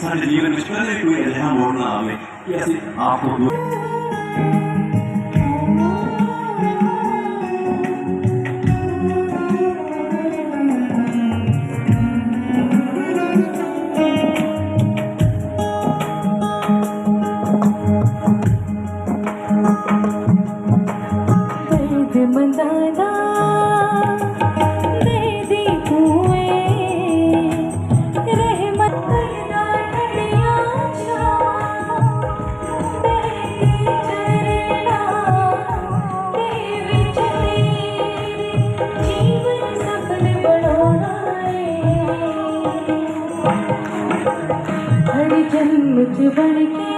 सारे जीवन में पहले कोई इल्हाम और मुझ बन के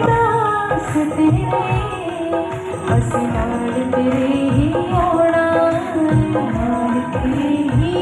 दास तेरे बस नाल तेरे ही आना नाल तेरे ही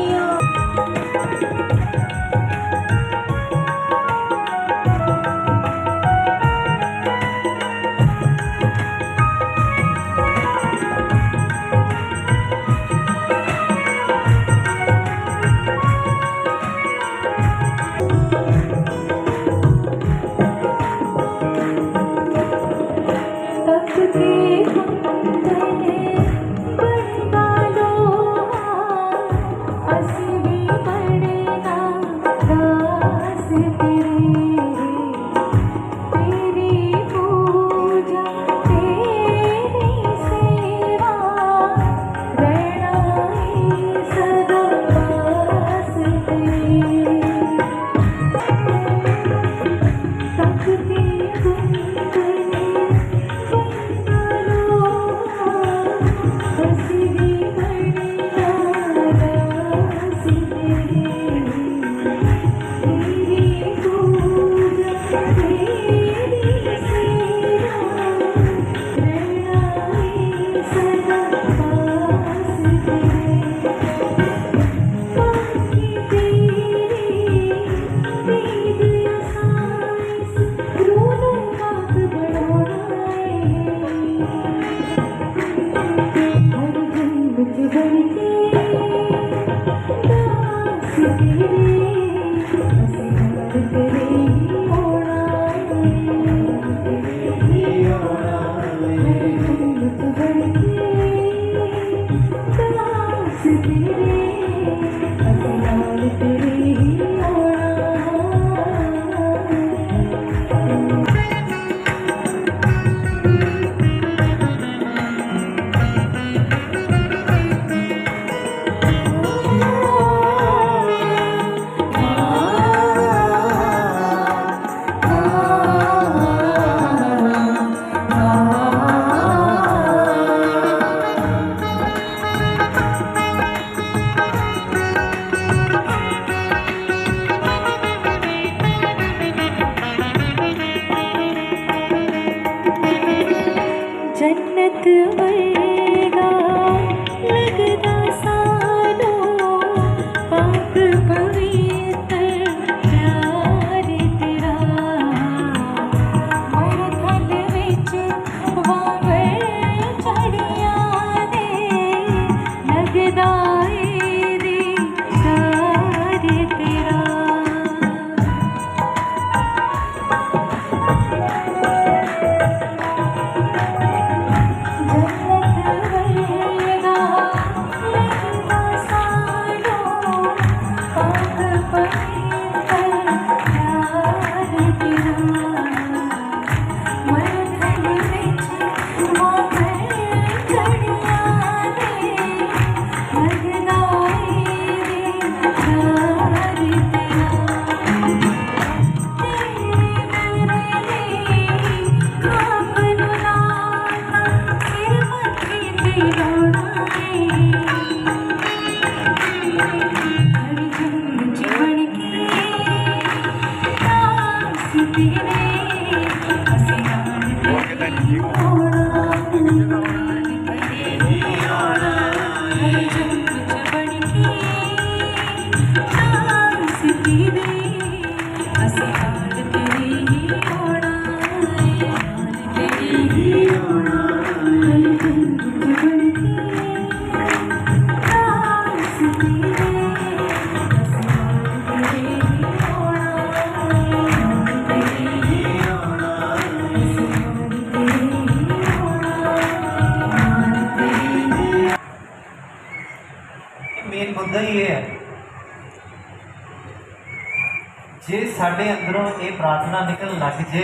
ਸਾਡੇ ਅੰਦਰੋਂ ਇਹ ਪ੍ਰਾਰਥਨਾ ਨਿਕਲਣ ਲੱਗ ਜੇ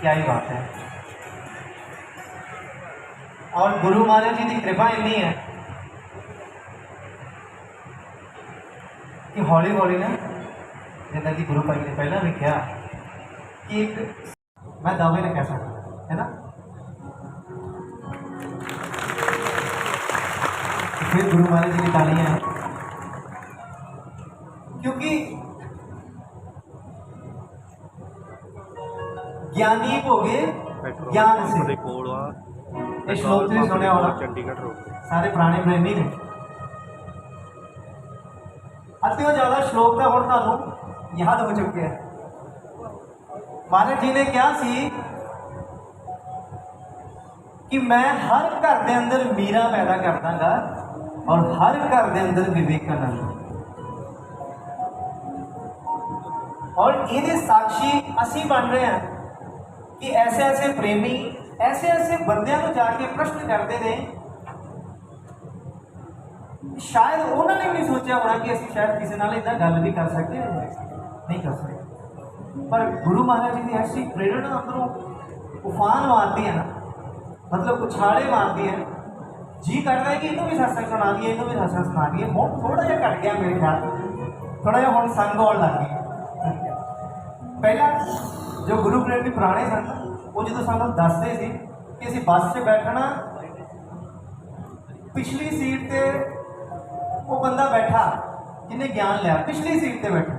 ਕਿਆ ਹੀ ਬਾਤ ਹੈ ਔਰ ਗੁਰੂ ਮਹਾਰਾਜ ਜੀ ਦੀ ਕਿਰਪਾ ਇੰਨੀ ਹੈ ਕਿ ਹੌਲੀ ਹੌਲੀ ਨਾ ਜਿੱਦਾਂ ਕਿ ਗੁਰੂ ਭਾਈ ਨੇ ਪਹਿਲਾਂ ਵੀ ਕਿਹਾ ਕਿ ਇੱਕ ਮੈਂ ਦਾਅਵੇ ਨਾਲ ਕਹਿ ਸਕਦਾ ਹੈ ਨਾ ਫਿਰ ਗੁਰੂ ਮਹਾਰਾਜ ਜੀ ਦੀ ਦੇ ਕੋਲ ਆ। ਇਹ ਸ਼ਲੋਕ ਤੁਸੀਂ ਸੁਣਿਆ ਹੋਣਾ। ਚੰਡੀਗੜ੍ਹ ਰੋਡ ਤੇ। ਸਾਰੇ ਪੁਰਾਣੇ ਪ੍ਰੇਮੀ ਨੇ। ਅੱਧਿਓ ਜ਼ਿਆਦਾ ਸ਼ਲੋਕ ਤਾਂ ਹੁਣ ਤੁਹਾਨੂੰ ਯਾਦ ਹੋ ਚੁੱਕਿਆ ਹੈ। ਮਹਾਰਾਜ ਜੀ ਨੇ ਕਿਹਾ ਸੀ ਕਿ ਮੈਂ ਹਰ ਘਰ ਦੇ ਅੰਦਰ ਮੀਰਾ ਪੈਦਾ ਕਰ ਦਾਂਗਾ ਔਰ ਹਰ ਘਰ ਦੇ ਅੰਦਰ ਵਿਵੇਕਾਨੰਦ। और ਇਹਦੇ ਸਾਖੀ ਅਸੀਂ ਬਣ ਰਹੇ ਹਾਂ ਕਿ ਐਸੇ ਐਸੇ ਪ੍ਰੇਮੀ ਐਸੇ ਐਸੇ ਬੰਦਿਆਂ ਨੂੰ ਜਾ ਕੇ ਪ੍ਰਸ਼ਨ ਕਰਦੇ ਨੇ। ਸ਼ਾਇਦ ਉਹਨਾਂ ਨੇ ਵੀ ਨਹੀਂ ਸੋਚਿਆ ਹੋਣਾ ਕਿ ਅਸੀਂ ਸ਼ਾਇਦ ਕਿਸੇ ਨਾਲ ਇਦਾਂ ਗੱਲ ਵੀ ਕਰ ਸਕਦੇ ਨਹੀਂ। ਕਰ ਸਕਦੇ। ਪਰ ਗੁਰੂ ਮਹਾਰਾਜ ਜੀ ਦੀ ਐਸੀ ਪ੍ਰੇਰਣਾ ਅੰਦਰੋਂ ਉਫਾਨ ਮਾਰਦੀ ਹੈ ਨਾ। ਮਤਲਬ ਉਛਾਲੇ ਮਾਰਦੀ ਹੈ। ਜੀ ਕਰਦਾ ਕਿ ਇਹਨੂੰ ਵੀ ਸਤਸੰਗ ਸੁਣਾ ਦਈਏ, ਇਹਨੂੰ ਵੀ ਸਤਸੰਗ ਸੁਣਾ ਦਈਏ। ਹੁਣ ਥੋੜਾ ਜਿਹਾ ਘਟ ਗਿਆ ਮੇਰੇ ਖਿਆਲ। ਥੋੜਾ ਜਿਹਾ ਹੁਣ ਸੰਗ ਆਉਣ ਲੱਗ ਗਈ। ਪਹਿਲਾਂ ਜੋ ਗੁਰੂ ਪ੍ਰੇਮ ਦੇ ਪੁਰਾਣੇ ਸਨ ਉਹ ਜਦੋਂ ਸਾਨੂੰ ਦੱਸਦੇ ਸੀ ਕਿ ਅਸੀਂ ਬੱਸ 'ਚ ਬੈਠਣਾ, ਪਿਛਲੀ ਸੀਟ ਤੇ ਉਹ ਬੰਦਾ ਬੈਠਾ ਜਿਹਨੇ ਗਿਆਨ ਲਿਆ, ਪਿਛਲੀ ਸੀਟ ਤੇ ਬੈਠਾ।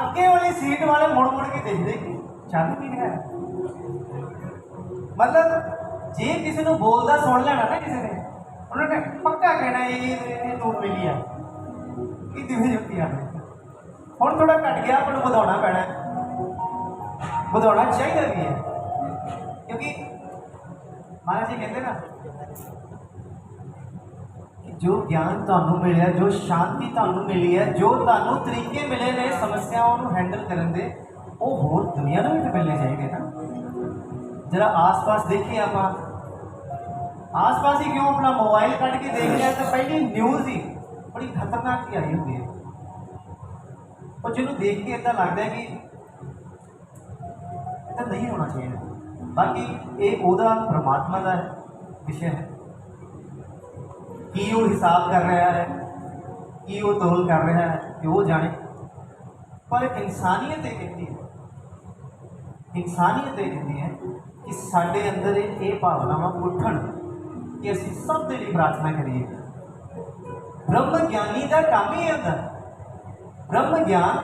ਅੱਗੇ ਵਾਲੀ ਸੀਟ ਵਾਲੇ ਮੁੜ ਮੁੜ ਕੇ ਦੇਖਦੇ ਕਿ ਚੱਲ ਕੀ ਰਿਹਾ ਮਤਲਬ ਜੇ ਕਿਸੇ ਨੂੰ ਬੋਲਦਾ ਸੁਣ ਲੈਣਾ ਨਾ ਕਿਸੇ ਨੇ, ਉਹਨਾਂ ਨੇ ਪੱਕਾ ਕਹਿਣਾ ਇਹ ਇਹ ਨੂਰ ਮਿਲੀ ਆ ਇਹ ਦਿਵਯ ਜੁਕਤੀ ਹੁਣ ਥੋੜਾ ਘਟ ਗਿਆ, ਆਪਾਂ ਨੂੰ ਵਧਾਉਣਾ ਪੈਣਾ। ਵਧਾਉਣਾ ਚਾਹੀਦਾ ਵੀ ਹੈ। ਕਿਉਂਕਿ ਮਹਾਰਾਜ ਜੀ ਕਹਿੰਦੇ ਨਾ ਜੋ ਗਿਆਨ ਤੁਹਾਨੂੰ ਮਿਲਿਆ, ਜੋ ਸ਼ਾਂਤੀ ਤੁਹਾਨੂੰ ਮਿਲੀ ਹੈ, ਜੋ ਤੁਹਾਨੂੰ ਤਰੀਕੇ ਮਿਲੇ ਨੇ ਸਮੱਸਿਆਵਾਂ ਨੂੰ ਹੈਂਡਲ ਕਰਨ ਦੇ, ਉਹ ਹੋਰ ਦੁਨੀਆ ਨੂੰ ਵੀ ਤਾਂ ਮਿਲਣੇ ਚਾਹੀਦੇ ਨਾ। ਜਰਾ ਆਸ-ਪਾਸ ਦੇਖੀਏ ਆਪਾਂ। ਆਸ-ਪਾਸ ਹੀ ਕਿਉਂ ਆਪਣਾ ਮੋਬਾਈਲ ਕੱਢ ਕੇ ਦੇਖ ਲਿਆ ਤਾਂ ਪਹਿਲੀ ਨਿਊਜ਼ ਹੀ। ਬੜੀ ਖਤਰਨਾਕ ਹੀ ਆਈ ਹੁੰਦੀ ਹੈ। ਉਹ ਜਿਹਨੂੰ ਦੇਖ ਕੇ ਇਦਾਂ ਲੱਗਦਾ ਕਿ ਇਹ ਨਹੀਂ ਹੋਣਾ ਚਾਹੀਦਾ। ਬਾਕੀ ਇਹ ਉਹਦਾ ਪਰਮਾਤਮਾ ਦਾ ਵਿਸ਼ੇ ਹੈ। ਕੀ ਉਹ ਹਿਸਾਬ ਕਰ ਰਿਹਾ ਹੈ, ਕੀ ਉਹ ਤੋਲ ਕਰ ਰਿਹਾ ਹੈ ਕਿ ਉਹ ਜਾਣੇ। ਪਰ ਇਨਸਾਨੀਅਤ ਇਹ ਕਹਿੰਦੀ ਹੈ, ਇਨਸਾਨੀਅਤ ਇਹ ਕਹਿੰਦੀ ਹੈ ਕਿ ਸਾਡੇ ਅੰਦਰ ਇਹ ਭਾਵਨਾਵਾਂ ਉੱਠਣ ਕਿ ਅਸੀਂ ਸਭ ਦੇ ਲਈ ਪ੍ਰਾਰਥਨਾ ਕਰੀਏ। ਬ੍ਰਹਮ ਗਿਆਨੀ ਦਾ ਕੰਮ ਹੀ ਹੁੰਦਾ। ਬ੍ਰਹਮ ਗਿਆਨ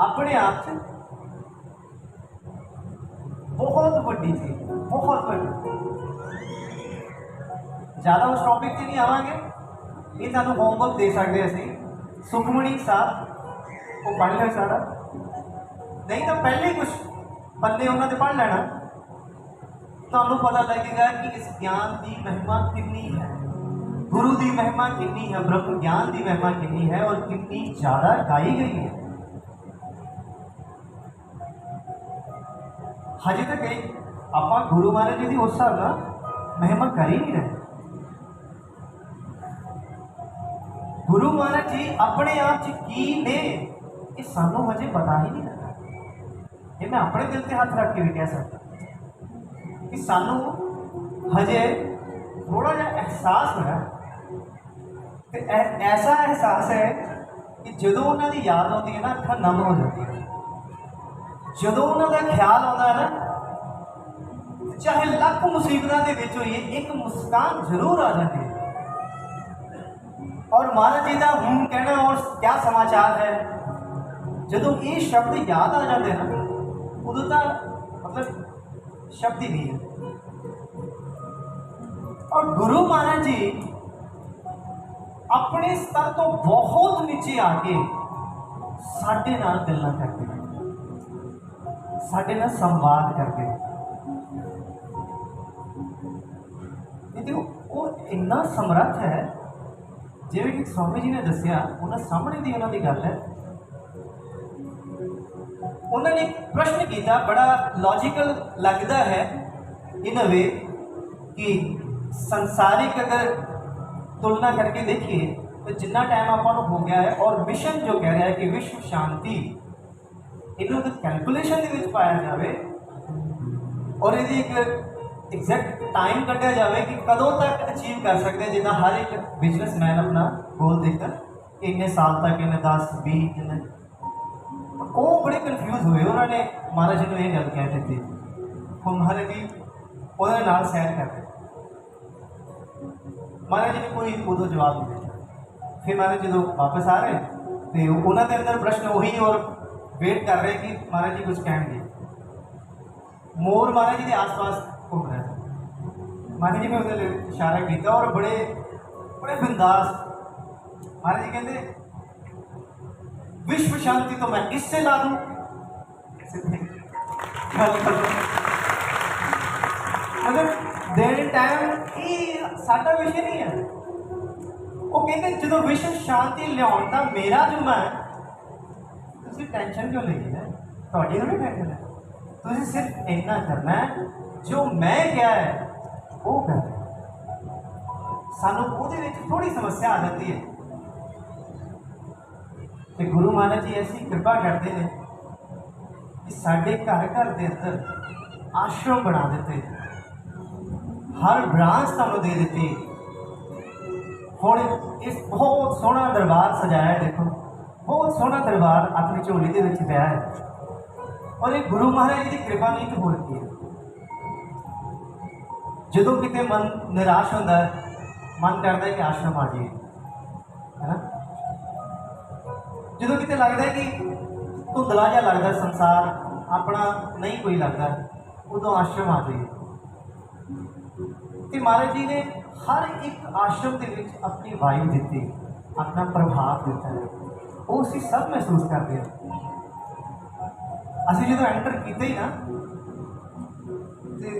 ਆਪਣੇ ਆਪ 'ਚ ਬਹੁਤ ਵੱਡੀ ਚੀਜ਼ ਬਹੁਤ ਵੱਡੀ ਜ਼ਿਆਦਾ ਉਸ ਟੌਪਿਕ ਤੇ ਨਹੀਂ ਆਵਾਂਗੇ ਇਹ ਤੁਹਾਨੂੰ ਹੋਮਵਰਕ ਦੇ ਸਕਦੇ ਅਸੀਂ ਸੁਖਮਣੀ ਸਾਹਿਬ ਉਹ ਪੜ੍ਹ ਲਿਆ ਸਾਰਾ ਨਹੀਂ ਤਾਂ ਪਹਿਲੇ ਕੁਝ ਬੰਦੇ ਉਹਨਾਂ ਦੇ ਪੜ੍ਹ ਲੈਣਾ ਤੁਹਾਨੂੰ ਪਤਾ ਲੱਗੇਗਾ ਕਿ ਇਸ ਗਿਆਨ ਦੀ ਮਹਿਮਾ ਕਿੰਨੀ ਹੈ ਗੁਰੂ ਦੀ ਮਹਿਮਾ ਕਿੰਨੀ ਹੈ ਬ੍ਰਹਮ ਗਿਆਨ ਦੀ ਮਹਿਮਾ ਕਿੰਨੀ ਹੈ ਔਰ ਕਿੰਨੀ ਜ਼ਿਆਦਾ ਗਾਈ ਗਈ ਹੈ ਹਜੇ ਤਾਂ ਕਈ ਆਪਾਂ ਗੁਰੂ ਮਹਾਰਾਜ ਜੀ ਦੀ ਉਸ ਹਿਸਾਬ ਨਾਲ ਮਹਿਮਾ ਕਰ ਹੀ ਨਹੀਂ ਰਹੇ। ਗੁਰੂ ਮਹਾਰਾਜ ਜੀ ਆਪਣੇ ਆਪ 'ਚ ਕੀ ਨੇ, ਇਹ ਸਾਨੂੰ ਹਜੇ ਪਤਾ ਹੀ ਨਹੀਂ ਲੱਗਾ। ਇਹ ਮੈਂ ਆਪਣੇ ਦਿਲ ਤੇ ਹੱਥ ਰੱਖ ਕੇ ਵੀ ਕਹਿ ਸਕਦਾ। ਕਿ ਸਾਨੂੰ ਹਜੇ ਥੋੜਾ ਜਿਹਾ ਅਹਿਸਾਸ ਹੋਇਆ। ਤੇ ਐਸਾ ਅਹਿਸਾਸ ਹੈ ਕਿ ਜਦੋਂ ਉਹਨਾਂ ਦੀ ਯਾਦ ਆਉਂਦੀ ਹੈ ਨਾ, ਅੱਖਾਂ ਨਮ ਹੋ ਜਾਂਦੀਆਂ। ਜਦੋਂ ਉਹਨਾਂ ਦਾ ਖਿਆਲ ਆਉਂਦਾ ਹੈ ਨਾ, ਚਾਹੇ ਲੱਖ ਮੁਸੀਬਤਾਂ ਦੇ ਵਿੱਚ ਹੋਈਏ, ਇੱਕ ਮੁਸਕਾਨ ਜ਼ਰੂਰ ਆ ਜਾਂਦੀ ਹੈ। ਔਰ ਮਹਾਰਾਜ ਜੀ ਦਾ ਹੁਣ ਕਹਿਣਾ ਔਰ ਕਿਆ ਸਮਾਚਾਰ ਹੈ, ਜਦੋਂ ਇਹ ਸ਼ਬਦ ਯਾਦ ਆ ਜਾਂਦੇ ਨਾ ਉਦੋਂ ਤਾਂ ਮਤਲਬ ਸ਼ਬਦ ਹੀ ਨਹੀਂ ਹੈ। ਔਰ ਗੁਰੂ ਮਹਾਰਾਜ ਜੀ ਆਪਣੇ ਸਤਰ ਤੋਂ ਬਹੁਤ ਨੀਚੇ ਆ ਕੇ ਸਾਡੇ ਨਾਲ ਗੱਲਾਂ ਕਰਦੇ ਨੇ। ਸਾਡੇ ਨਾਲ ਸੰਵਾਦ ਕਰਦੇ ਨੇ ਉਹ ਇੰਨਾ ਸਮਰੱਥ ਹੈ, ਜਿਵੇਂ ਕਿ ਸਵਾਮੀ ਜੀ ਨੇ ਦੱਸਿਆ, ਉਹਨਾਂ ਸਾਹਮਣੇ ਦੀ ਉਹਨਾਂ ਦੀ ਗੱਲ ਹੈ। ਉਹਨਾਂ ਨੇ ਪ੍ਰਸ਼ਨ ਕੀਤਾ, ਬੜਾ ਲੌਜੀਕਲ ਲੱਗਦਾ ਹੈ ਇਨ ਵੇ ਕਿ ਸੰਸਾਰਿਕ ਅਗਰ ਤੁਲਨਾ ਕਰਕੇ ਦੇਖੀਏ, ਤਾਂ ਜਿੰਨਾ ਟਾਈਮ ਆਪਾਂ ਨੂੰ ਹੋ ਗਿਆ ਹੈ, ਔਰ ਮਿਸ਼ਨ ਜੋ ਕਹਿ ਰਿਹਾ ਹੈ ਕਿ ਵਿਸ਼ਵ ਸ਼ਾਂਤੀ ਇਹਨੂੰ ਇੱਕ ਕੈਲਕੂਲੇਸ਼ਨ ਦੇ ਵਿੱਚ ਪਾਇਆ ਜਾਵੇ ਔਰ ਇਹਦੀ ਇੱਕ ਐਗਜ਼ੈਕਟ ਟਾਈਮ ਕੱਢਿਆ ਜਾਵੇ ਕਿ ਕਦੋਂ ਤੱਕ ਅਚੀਵ ਕਰ ਸਕਦੇ ਜਿੱਦਾਂ ਹਰ ਇੱਕ ਬਿਜ਼ਨਸਮੈਨ ਆਪਣਾ ਗੋਲ ਦੇਖਦਾ, ਕਿ ਇੰਨੇ ਸਾਲ ਤੱਕ ਇਹਨੇ 10 20 ਕਿੰਨੇ ਉਹ ਬੜੇ ਕਨਫਿਊਜ਼ ਹੋਏ, ਉਹਨਾਂ ਨੇ ਮਹਾਰਾਜ ਜੀ ਨੂੰ ਇਹ ਗੱਲ ਕਹਿ ਦਿੱਤੀ। ਹੁਣ ਮਹਾਰਾਜ ਜੀ ਉਹਦੇ ਨਾਲ ਸੈਰ ਕਰਦੇ। ਮਹਾਰਾਜ ਜੀ ਨੇ ਕੋਈ ਉਦੋਂ ਜਵਾਬ ਨਹੀਂ ਦਿੱਤਾ। ਫਿਰ ਮਹਾਰਾਜ ਜਦੋਂ ਵਾਪਸ ਆ ਰਹੇ, ਤੇ ਉਹਨਾਂ ਦੇ ਅੰਦਰ ਪ੍ਰਸ਼ਨ ਉਹੀ ਔਰ ਵੇਟ ਕਰ ਰਹੇ ਕਿ ਮਹਾਰਾਜ ਜੀ ਕੁਝ ਕਹਿਣਗੇ ਮੋਰ ਮਹਾਰਾਜ ਜੀ ਦੇ ਆਸ-ਪਾਸ ਘੁੰਮ ਰਿਹਾ ਸੀ ਮਹਾਰਾਜ ਜੀ ਨੇ ਉਹਦੇ ਲਈ ਇਸ਼ਾਰਾ ਕੀਤਾ ਔਰ ਬੜੇ ਬੜੇ ਬਿੰਦਾਸ ਮਹਾਰਾਜ ਜੀ ਕਹਿੰਦੇ विश्व शांति तो मैं इससे ला दूं ਮਤਲਬ ਦੇਰ ਟਾਈਮ ਇਹ ਸਾਡਾ ਵਿਸ਼ੇ ਨਹੀਂ ਹੈ ਉਹ ਕਹਿੰਦੇ ਜਦੋਂ ਵਿਸ਼ਵ ਸ਼ਾਂਤੀ ਲਿਆਉਣ ਦਾ ਮੇਰਾ ਜੁਮਾ ਹੈ ਤੁਸੀਂ ਟੈਨਸ਼ਨ ਕਿਉਂ ਲਈ ਹੈ? ਤੁਹਾਡੀ ਨੂੰ ਟੈਨਸ਼ਨ ਹੈ। ਤੁਸੀਂ ਸਿਰਫ ਇੰਨਾ ਕਰਨਾ ਹੈ, ਜੋ ਮੈਂ ਕਿਹਾ ਹੈ, ਉਹ ਕਰਨਾ ਸਾਨੂੰ ਉਹਦੇ ਵਿੱਚ ਥੋੜੀ ਸਮੱਸਿਆ ਆ ਜਾਂਦੀ ਹੈ। ਤੇ ਗੁਰੂ ਮਹਾਰਾਜ ਜੀ ਐਸੀ ਕਿਰਪਾ ਕਰਦੇ ਨੇ ਕਿ ਸਾਡੇ ਘਰ ਘਰ ਦੇ ਅੰਦਰ ਆਸ਼ਰਮ ਬਣਾ ਦਿੱਤੇ। ਹਰ ਬ੍ਰਾਂਚ ਤੁਹਾਨੂੰ ਦੇ ਦਿੱਤੀ। ਹੁਣ ਇਸ ਬਹੁਤ ਸੋਹਣਾ ਦਰਬਾਰ ਸਜਾਇਆ ਦੇਖੋ। ਬਹੁਤ ਸੋਹਣਾ ਦਰਬਾਰ ਆਪਣੀ ਝੋਲੀ ਦੇ ਵਿੱਚ ਪਿਆ ਹੈ। ਔਰ ਇਹ ਗੁਰੂ ਮਹਾਰਾਜ ਜੀ ਦੀ ਕਿਰਪਾ ਨਹੀਂ ਤਾਂ ਹੋਰ ਕੀ ਹੈ। ਜਦੋਂ ਕਿਤੇ ਮਨ ਨਿਰਾਸ਼ ਹੁੰਦਾ ਮਨ ਕਰਦਾ ਹੈ ਕਿ ਆਸ਼ਰਮ ਆ ਜਾਈਏ, ਹੈ ਨਾ? ਜਦੋਂ ਕਿਤੇ ਲੱਗਦਾ ਹੈ ਕਿ ਧੁੰਦਲਾ ਜਿਹਾ ਲੱਗਦਾ ਸੰਸਾਰ ਆਪਣਾ ਨਹੀਂ ਕੋਈ ਲੱਗਦਾ, ਉਦੋਂ ਆਸ਼ਰਮ ਆ ਜਾਈਏ। ਤੇ ਮਹਾਰਾਜ ਜੀ ਨੇ ਹਰ ਇੱਕ ਆਸ਼ਰਮ ਦੇ ਵਿੱਚ ਆਪਣੀ ਵਾਯੂ ਦਿੱਤੀ, ਆਪਣਾ ਪ੍ਰਭਾਵ ਦਿੱਤਾ। ਹੈ ਉਹ ਅਸੀਂ ਸਭ ਮਹਿਸੂਸ ਕਰਦੇ ਹਾਂ। ਅਸੀਂ ਜਦੋਂ ਐਂਟਰ ਕੀਤਾ ਹੀ ਨਾ, ਤੇ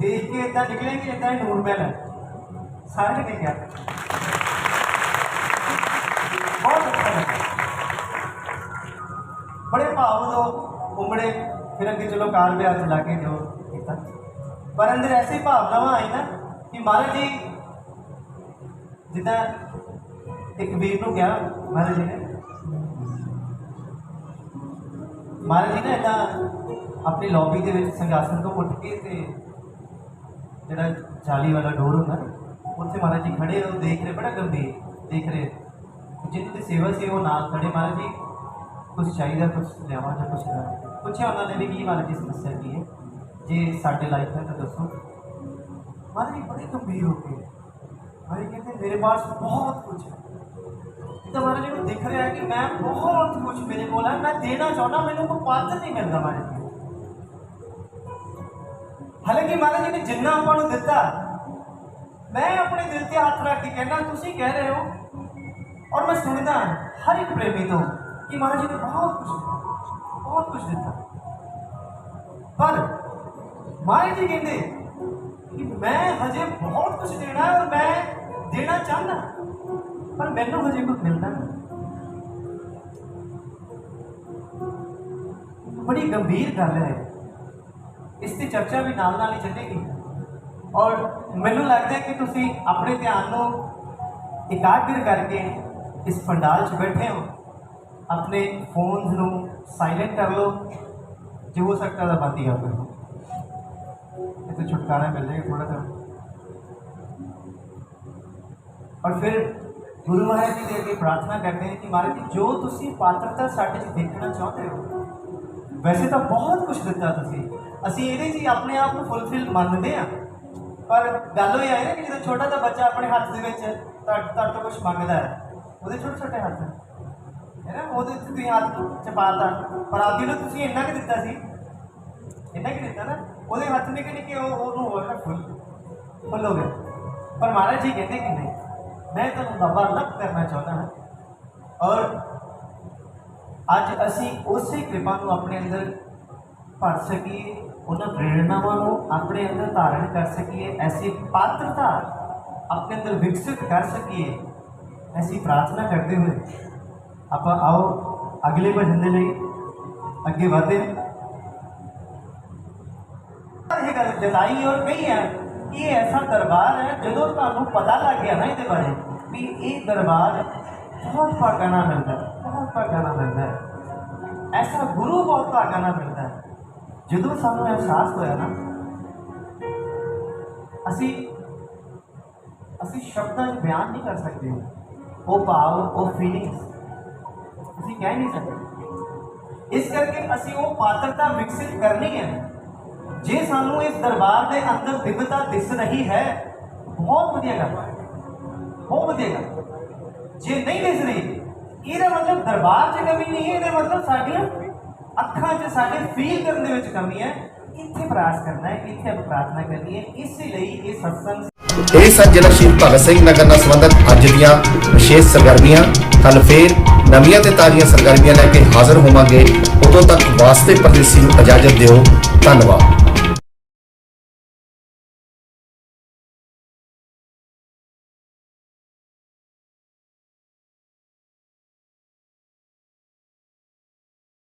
ਦੇਖ ਕੇ ਇਦਾਂ ਨਿਕਲੇ ਕਿ ਇਦਾਂ ਹੀ ਨੂਰ ਮਹਿਲ ਹੈ। ਸਾਰੇ ਨੇ ਕਿਹਾ। ਬਹੁਤ ਅੱਛਾ ਬੜੇ ਭਾਵ ਤੋਂ ਉਮੜੇ, ਫਿਰ ਅੱਗੇ ਚਲੋ ਕਾਰ ਵਿਆਹ ਚ ਲਾ ਕੇ ਜੋ ਕੀਤਾ। ਪਰ ਅੰਦਰ ਐਸੀ ਭਾਵਨਾਵਾਂ ਆਈ ਨਾ ਕਿ ਮਹਾਰਾਜ ਜੀ, ਜਿੱਦਾਂ ਇੱਕ ਵੀਰ ਨੂੰ ਕਿਹਾ, ਮਹਾਰਾਜ ਜੀ ਨੇ ਮਹਾਰਾਜ ਜੀ ਨੇ ਇਦਾਂ ਆਪਣੀ ਲੌਬੀ ਦੇ ਵਿੱਚ ਸੰਗਾਸਨ ਤੋਂ ਉੱਠ ਕੇ ਤੇ ਜਿਹੜਾ ਜਾਲੀ ਵਾਲਾ ਡੋਰ ਹੁੰਦਾ ਉੱਥੇ ਮਹਾਰਾਜ ਜੀ ਖੜੇ ਉਹ ਦੇਖ ਰਹੇ, ਬੜਾ ਗੰਭੀਰ ਦੇਖ ਰਹੇ ਜਿਨ੍ਹਾਂ ਦੀ ਸੇਵਾ ਸੀ ਉਹ ਨਾਲ ਖੜੇ, ਮਹਾਰਾਜ ਜੀ ਕੁਝ ਚਾਹੀਦਾ ਕੁਝ ਲਿਆਵਾਂ ਜਾਂ ਕੁਝ ਨਾ। ਪੁੱਛਿਆ ਉਹਨਾਂ ਨੇ ਵੀ ਕੀ ਮਹਾਰਾਜ ਜੀ ਸਮੱਸਿਆ ਕੀ ਹੈ? ਜੇ ਸਾਡੇ ਲਾਈਫ ਹੈ ਤਾਂ ਦੱਸੋ। ਮਹਾਰਾਜ ਜੀ ਬੜੇ ਗੰਭੀਰ ਹੋ ਗਏ ਮਹਾਰਾਜ ਜੀ ਕਹਿੰਦੇ, ਮੇਰੇ ਪਾਸ ਬਹੁਤ ਕੁਝ ਹੈ। ਤਾਂ ਮਹਾਰਾਜ ਜੀ ਨੂੰ ਦਿਖ ਰਿਹਾ ਹੈ ਕਿ ਮੈਂ ਬਹੁਤ ਕੁਝ ਮੇਰੇ ਕੋਲ ਹੈ ਮੈਂ ਦੇਣਾ ਚਾਹੁੰਦਾ, ਮੈਨੂੰ ਕੋਈ ਪਾਤਰ ਨਹੀਂ ਮਿਲਦਾ ਮਹਾਰਾਜ ਜੀ ਹਾਲਾਂਕਿ ਮਹਾਰਾਜ ਜੀ ਨੇ ਜਿੰਨਾ ਆਪਾਂ ਨੂੰ ਦਿੱਤਾ, ਮੈਂ ਆਪਣੇ ਦਿਲ ਤੇ ਹੱਥ ਰੱਖ ਕੇ ਕਹਿੰਦਾ, ਤੁਸੀਂ ਕਹਿ ਰਹੇ ਹੋ, ਔਰ ਮੈਂ ਸੁਣਦਾ ਹਰ ਇੱਕ ਪ੍ਰੇਮੀ ਤੋਂ ਕਿ ਮਹਾਰਾਜ ਜੀ ਨੇ ਬਹੁਤ ਕੁਝ ਬਹੁਤ ਕੁਝ ਦਿੱਤਾ। ਪਰ ਮਹਾਰਾਜ ਜੀ ਕਹਿੰਦੇ ਕਿ ਮੈਂ ਹਜੇ ਬਹੁਤ ਕੁਝ ਦੇਣਾ ਔਰ ਮੈਂ ਦੇਣਾ ਚਾਹੁੰਦਾ। ਪਰ ਮੈਨੂੰ ਹਜੇ ਕੁਝ ਮਿਲਦਾ ਨਹੀਂ। ਬੜੀ ਗੰਭੀਰ ਗੱਲ ਹੈ। ਇਸ ਦੀ ਚਰਚਾ ਵੀ ਨਾਲ ਨਾਲ ਹੀ ਚੱਲੇਗੀ। ਔਰ ਮੈਨੂੰ ਲੱਗਦਾ ਹੈ ਕਿ ਤੁਸੀਂ ਆਪਣੇ ਧਿਆਨ ਨੂੰ ਇਕਾਗਰ ਕਰਕੇ ਇਸ ਪੰਡਾਲ 'ਚ ਬੈਠੇ ਹੋ। ਆਪਣੇ ਫੋਨਸ ਨੂੰ ਸਾਇਲੈਂਟ ਕਰ ਲਓ। ਜੇ ਹੋ ਸਕਦਾ ਤਾਂ ਬੰਦ ਹੀ ਕਰ ਦਿਓ। ਇਹ ਤਾਂ ਛੁਟਕਾਰਾ ਮਿਲ ਜਾਏਗਾ ਥੋੜਾ ਜਿਹਾ। ਔਰ ਫਿਰ ਗੁਰੂ ਮਹਾਰਾਜ ਜੀ ਦੇ ਅੱਗੇ ਪ੍ਰਾਰਥਨਾ ਕਰਦੇ ਨੇ ਕਿ ਮਹਾਰਾਜ ਜੀ, ਜੋ ਤੁਸੀਂ ਪਾਤਰਤਾ ਸਾਡੇ 'ਚ ਦੇਖਣਾ ਚਾਹੁੰਦੇ ਹੋ, ਵੈਸੇ ਤਾਂ ਬਹੁਤ ਕੁਝ ਦਿੱਤਾ ਤੁਸੀਂ। ਅਸੀਂ ਇਹਦੇ 'ਚ ਹੀ ਆਪਣੇ ਆਪ ਨੂੰ ਫੁੱਲਫਿਲ ਮੰਨਦੇ ਆ ਪਰ ਗੱਲ ਇਹ ਆਈ ਨਾ ਕਿ ਜਦੋਂ ਛੋਟਾ ਜਿਹਾ ਬੱਚਾ ਆਪਣੇ ਹੱਥ ਦੇ ਵਿੱਚ ਤੜ ਤੁਹਾਡੇ ਤੋਂ ਕੁਝ ਮੰਗਦਾ ਹੈ, ਉਹਦੇ ਛੋਟੇ ਛੋਟੇ ਹੱਥ, ਹੈ ਨਾ? ਉਹਦੇ 'ਤੇ ਤੁਸੀਂ ਹੱਥ ਚਪਾਤਾ ਪਰ ਆਦੀ ਨੂੰ ਤੁਸੀਂ ਇੰਨਾ ਕਿ ਦਿੱਤਾ ਸੀ, ਇੰਨਾ ਕਿ ਦਿੱਤਾ ਨਾ, ਉਹਦੇ ਹੱਥ ਨਿੱਕੇ ਨਿੱਕੇ ਉਹ ਉਹਨੂੰ ਹੋ ਗਿਆ ਫੁੱਲ ਫੁੱਲ ਹੋ ਗਿਆ। ਪਰ ਮਹਾਰਾਜ ਜੀ ਕਹਿੰਦੇ ਕਿ ਨਹੀਂ? ਮੈਂ ਤੁਹਾਨੂੰ ਦਬਾ ਲੱਗ ਕਰਨਾ ਚਾਹੁੰਦਾ ਹਾਂ ਔਰ ਅੱਜ ਅਸੀਂ ਉਸੇ ਕਿਰਪਾ ਨੂੰ ਆਪਣੇ ਅੰਦਰ ਭਰ ਸਕੀਏ ਉਹਨਾਂ ਪ੍ਰੇਰਣਾਵਾਂ ਨੂੰ ਆਪਣੇ ਅੰਦਰ ਧਾਰਨ ਕਰ ਸਕੀਏ ਐਸੀ ਪਾਤਰਤਾ ਆਪਣੇ ਅੰਦਰ ਵਿਕਸਿਤ ਕਰ ਸਕੀਏ ਐਸੀ ਪ੍ਰਾਰਥਨਾ ਕਰਦੇ ਹੋਏ ਆਪਾਂ ਆਓ ਅਗਲੇ ਭਜਨ ਦੇ ਲਈ ਅੱਗੇ ਵਧਦੇ ਹਾਂ ਇਹ ਗੱਲ ਜਤਾਈ ਔਰ ਕਹੀ ਹੈ ਕਿ ਇਹ ਐਸਾ ਦਰਬਾਰ ਹੈ, ਜਦੋਂ ਤੁਹਾਨੂੰ ਪਤਾ ਲੱਗ ਗਿਆ ਨਾ ਇਹਦੇ ਬਾਰੇ, ਵੀ ਇਹ ਦਰਬਾਰ ਬਹੁਤ ਭਾਗਾਂ ਨਾਲ ਮਿਲਦਾ ਬਹੁਤ ਭਾਗਾਂ ਨਾਲ ਮਿਲਦਾ ਹੈ। ਐਸਾ ਗੁਰੂ ਬਹੁਤ ਭਾਗਾਂ ਨਾਲ ਮਿਲਦਾ ਹੈ। ਜਦੋਂ ਸਾਨੂੰ ਅਹਿਸਾਸ ਹੋਇਆ ਨਾ, ਅਸੀਂ ਅਸੀਂ ਸ਼ਬਦਾਂ 'ਚ ਬਿਆਨ ਨਹੀਂ ਕਰ ਸਕਦੇ। ਉਹ ਭਾਵ, ਉਹ ਫੀਲਿੰਗਸ ਅਸੀਂ ਕਹਿ ਨਹੀਂ ਸਕਦੇ। ਇਸ ਕਰਕੇ ਅਸੀਂ ਉਹ ਪਾਤਰਤਾ ਵਿਕਸਿਤ ਕਰਨੀ ਹੈ। ਜੇ ਸਾਨੂੰ ਇਸ ਦਰਬਾਰ ਦੇ ਅੰਦਰ ਦਿਵਤਾ ਦਿਸ ਰਹੀ ਹੈ, ਬਹੁਤ ਵਧੀਆ ਗੱਲ ਹੈ। ਬਹੁਤ ਵਧੀਆ ਗੱਲ ਜੇ ਨਹੀਂ ਦਿਸ ਰਹੀ, ਇਹਦਾ ਮਤਲਬ ਦਰਬਾਰ 'ਚ ਕਮੀ ਨਹੀਂ ਹੈ, ਇਹਦਾ ਮਤਲਬ ਸਾਡੀਆਂ ਅੱਖਾਂ 'ਚ, ਸਾਡੇ ਫੀਲ ਕਰਨ ਦੇ ਵਿੱਚ ਕਮੀ ਹੈ। ਇੱਥੇ ਪ੍ਰयास ਕਰਨਾ ਹੈ, ਇੱਥੇ ਆਪਾਂ ਪ੍ਰਾਰਥਨਾ ਕਰਨੀ ਹੈ। ਇਸੇ ਲਈ ਇਹ ਸਤਸੰਗ ਇਹ ਸਨ ਜ਼ਿਲ੍ਹਾ ਭਗਤ ਸਿੰਘ ਨਗਰ ਨਾਲ ਸੰਬੰਧਿਤ ਅੱਜ ਦੀਆਂ ਵਿਸ਼ੇਸ਼ ਸਰਗਰਮੀਆਂ। ਕੱਲ ਫੇਰ ਨਵੀਆਂ ਤੇ ਤਾਜ਼ੀਆਂ ਸਰਗਰਮੀਆਂ ਲੈ ਕੇ ਹਾਜ਼ਰ ਹੋਵਾਂਗੇ। ਉਦੋਂ ਤੱਕ ਵਾਸਤੇ ਪਰਦੇਸੀ ਨੂੰ ਇਜਾਜ਼ਤ ਦਿਓ। ਧੰਨਵਾਦ।